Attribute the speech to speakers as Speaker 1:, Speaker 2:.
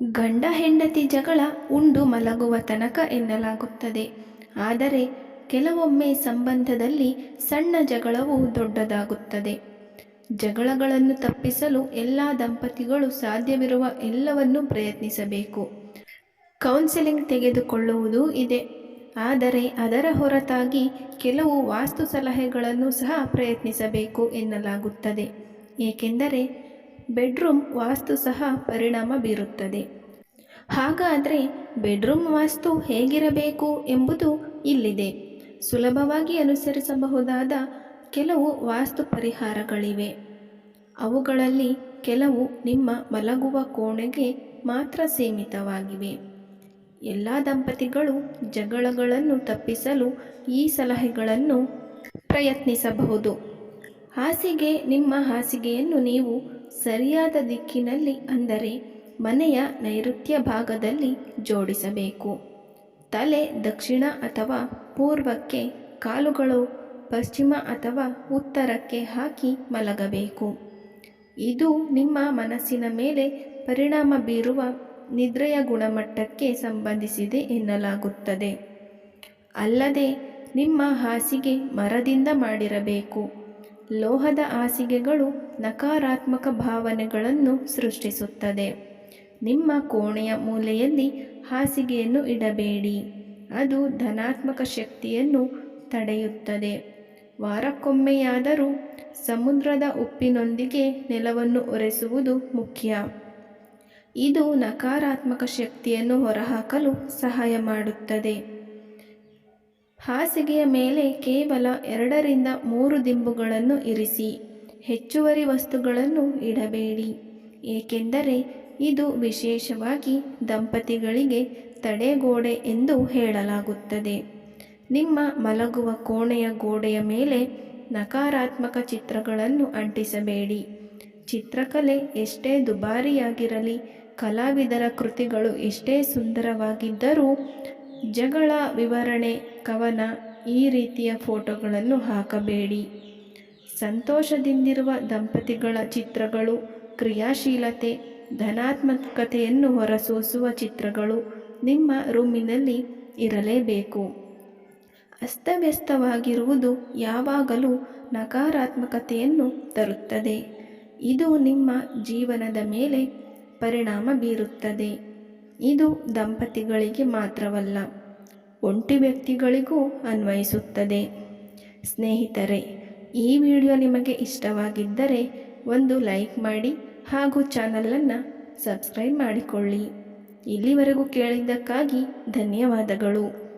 Speaker 1: ಗಂಡ ಹೆಂಡತಿ ಜಗಳ ಉಂಡು ಮಲಗುವ ತನಕ ಎನ್ನಲಾಗುತ್ತದೆ. ಆದರೆ ಕೆಲವೊಮ್ಮೆ ಸಂಬಂಧದಲ್ಲಿ ಸಣ್ಣ ಜಗಳವು ದೊಡ್ಡದಾಗುತ್ತದೆ. ಜಗಳಗಳನ್ನು ತಪ್ಪಿಸಲು ಎಲ್ಲ ದಂಪತಿಗಳು ಸಾಧ್ಯವಿರುವ ಎಲ್ಲವನ್ನೂ ಪ್ರಯತ್ನಿಸಬೇಕು. ಕೌನ್ಸೆಲಿಂಗ್ ತೆಗೆದುಕೊಳ್ಳುವುದೂ ಇದೆ. ಆದರೆ ಅದರ ಹೊರತಾಗಿ ಕೆಲವು ವಾಸ್ತು ಸಲಹೆಗಳನ್ನು ಸಹ ಪ್ರಯತ್ನಿಸಬೇಕು ಎನ್ನಲಾಗುತ್ತದೆ. ಏಕೆಂದರೆ ಬೆಡ್ರೂಮ್ ವಾಸ್ತು ಸಹ ಪರಿಣಾಮ ಬೀರುತ್ತದೆ. ಹಾಗಾದರೆ ಬೆಡ್ರೂಮ್ ವಾಸ್ತು ಹೇಗಿರಬೇಕು ಎಂಬುದು ಇಲ್ಲಿದೆ. ಸುಲಭವಾಗಿ ಅನುಸರಿಸಬಹುದಾದ ಕೆಲವು ವಾಸ್ತು ಪರಿಹಾರಗಳಿವೆ. ಅವುಗಳಲ್ಲಿ ಕೆಲವು ನಿಮ್ಮ ಮಲಗುವ ಕೋಣೆಗೆ ಮಾತ್ರ ಸೀಮಿತವಾಗಿವೆ. ಎಲ್ಲ ದಂಪತಿಗಳು ಜಗಳಗಳನ್ನು ತಪ್ಪಿಸಲು ಈ ಸಲಹೆಗಳನ್ನು ಪ್ರಯತ್ನಿಸಬಹುದು. ಹಾಸಿಗೆ ನಿಮ್ಮ ಹಾಸಿಗೆಯನ್ನು ನೀವು ಸರಿಯಾದ ದಿಕ್ಕಿನಲ್ಲಿ ಅಂದರೆ ಮನೆಯ ನೈಋತ್ಯ ಭಾಗದಲ್ಲಿ ಜೋಡಿಸಬೇಕು. ತಲೆ ದಕ್ಷಿಣ ಅಥವಾ ಪೂರ್ವಕ್ಕೆ ಕಾಲುಗಳು ಪಶ್ಚಿಮ ಅಥವಾ ಉತ್ತರಕ್ಕೆ ಹಾಕಿ ಮಲಗಬೇಕು. ಇದು ನಿಮ್ಮ ಮನಸ್ಸಿನ ಮೇಲೆ ಪರಿಣಾಮ ಬೀರುವ ನಿದ್ರೆಯ ಗುಣಮಟ್ಟಕ್ಕೆ ಸಂಬಂಧಿಸಿದೆ ಎನ್ನಲಾಗುತ್ತದೆ. ಅಲ್ಲದೆ ನಿಮ್ಮ ಹಾಸಿಗೆ ಮರದಿಂದ ಮಾಡಿರಬೇಕು. ಲೋಹದ ಹಾಸಿಗೆಗಳು ನಕಾರಾತ್ಮಕ ಭಾವನೆಗಳನ್ನು ಸೃಷ್ಟಿಸುತ್ತದೆ. ನಿಮ್ಮ ಕೋಣೆಯ ಮೂಲೆಯಲ್ಲಿ ಹಾಸಿಗೆಯನ್ನು ಇಡಬೇಡಿ. ಅದು ಧನಾತ್ಮಕ ಶಕ್ತಿಯನ್ನು ತಡೆಯುತ್ತದೆ. ವಾರಕ್ಕೊಮ್ಮೆಯಾದರೂ ಸಮುದ್ರದ ಉಪ್ಪಿನೊಂದಿಗೆ ನೆಲವನ್ನು ಒರೆಸುವುದು ಮುಖ್ಯ. ಇದು ನಕಾರಾತ್ಮಕ ಶಕ್ತಿಯನ್ನು ಹೊರಹಾಕಲು ಸಹಾಯ ಮಾಡುತ್ತದೆ. ಹಾಸಿಗೆಯ ಮೇಲೆ ಕೇವಲ ಎರಡರಿಂದ ಮೂರು ದಿಂಬುಗಳನ್ನು ಇರಿಸಿ, ಹೆಚ್ಚುವರಿ ವಸ್ತುಗಳನ್ನು ಇಡಬೇಡಿ. ಏಕೆಂದರೆ ಇದು ವಿಶೇಷವಾಗಿ ದಂಪತಿಗಳಿಗೆ ತಡೆಗೋಡೆ ಎಂದು ಹೇಳಲಾಗುತ್ತದೆ. ನಿಮ್ಮ ಮಲಗುವ ಕೋಣೆಯ ಗೋಡೆಯ ಮೇಲೆ ನಕಾರಾತ್ಮಕ ಚಿತ್ರಗಳನ್ನು ಅಂಟಿಸಬೇಡಿ. ಚಿತ್ರಕಲೆ ಎಷ್ಟೇ ದುಬಾರಿಯಾಗಿರಲಿ, ಕಲಾವಿದರ ಕೃತಿಗಳು ಎಷ್ಟೇ ಸುಂದರವಾಗಿದ್ದರೂ ಜಗಳ ವಿವರಣೆ ಕವನ ಈ ರೀತಿಯ ಫೋಟೋಗಳನ್ನು ಹಾಕಬೇಡಿ. ಸಂತೋಷದಿಂದಿರುವ ದಂಪತಿಗಳ ಚಿತ್ರಗಳು, ಕ್ರಿಯಾಶೀಲತೆ, ಧನಾತ್ಮಕತೆಯನ್ನು ಹೊರಸೂಸುವ ಚಿತ್ರಗಳು ನಿಮ್ಮ ರೂಮಿನಲ್ಲಿ ಇರಲೇಬೇಕು. ಅಸ್ತವ್ಯಸ್ತವಾಗಿರುವುದು ಯಾವಾಗಲೂ ನಕಾರಾತ್ಮಕತೆಯನ್ನು ತರುತ್ತದೆ. ಇದು ನಿಮ್ಮ ಜೀವನದ ಮೇಲೆ ಪರಿಣಾಮ ಬೀರುತ್ತದೆ. ಇದು ದಂಪತಿಗಳಿಗೆ ಮಾತ್ರವಲ್ಲ, ಒಂಟಿ ವ್ಯಕ್ತಿಗಳಿಗೂ ಅನ್ವಯಿಸುತ್ತದೆ. ಸ್ನೇಹಿತರೆ, ಈ ವಿಡಿಯೋ ನಿಮಗೆ ಇಷ್ಟವಾಗಿದ್ದರೆ ಒಂದು ಲೈಕ್ ಮಾಡಿ ಹಾಗೂ ಚಾನಲನ್ನು ಸಬ್ಸ್ಕ್ರೈಬ್ ಮಾಡಿಕೊಳ್ಳಿ. ಇಲ್ಲಿವರೆಗೂ ಕೇಳಿದ್ದಕ್ಕಾಗಿ ಧನ್ಯವಾದಗಳು.